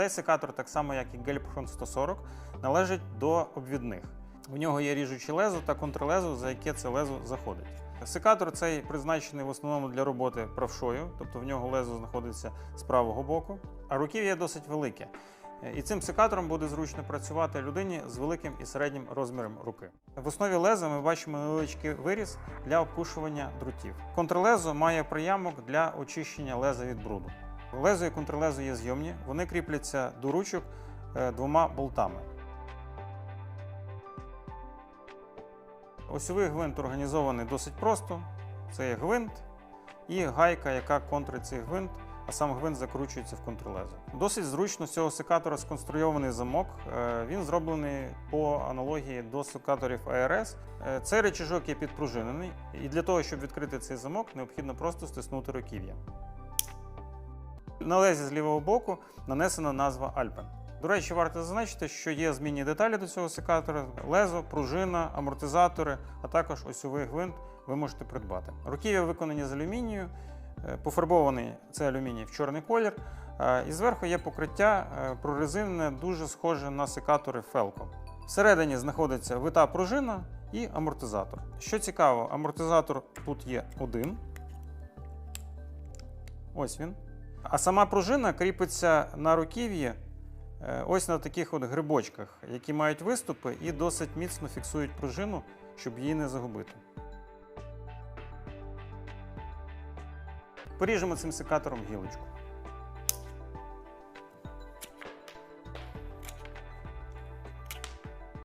Цей секатор, так само як і Гельпхрон 140, належить до обвідних. В нього є ріжуче лезо та контрлезо, за яке це лезо заходить. Секатор цей призначений в основному для роботи правшою, тобто в нього лезо знаходиться з правого боку, а руків'я досить велике. І цим секатором буде зручно працювати людині з великим і середнім розміром руки. В основі леза ми бачимо невеличкий виріз для обкушування дротів. Контрлезо має приямок для очищення леза від бруду. Лезо і контрлезо є зйомні, вони кріпляться до ручок е, двома болтами. Осьовий гвинт організований досить просто. Це є гвинт і гайка, яка контрить цей гвинт, а сам гвинт закручується в контрлезо. Досить зручно з цього секатора сконструйований замок. Е, Він зроблений по аналогії до секаторів ARS. Е, Цей речіжок є підпружинений, і для того, щоб відкрити цей замок, необхідно просто стиснути руків'я. На лезі з лівого боку нанесена назва Alpen. До речі, варто зазначити, що є змінні деталі до цього секатора: лезо, пружина, амортизатори, а також осьовий гвинт ви можете придбати. Руків'я виконані з алюмінію, е, пофарбований цей алюміній в чорний колір. е, І зверху є покриття е, прорезинене, дуже схоже на секатори Felco. Всередині знаходиться вита пружина і амортизатор. Що цікаво, амортизатор тут є один. Ось він. А сама пружина кріпиться на руків'ї е, ось на таких от грибочках, які мають виступи і досить міцно фіксують пружину, щоб її не загубити. Поріжемо цим секатором гілочку.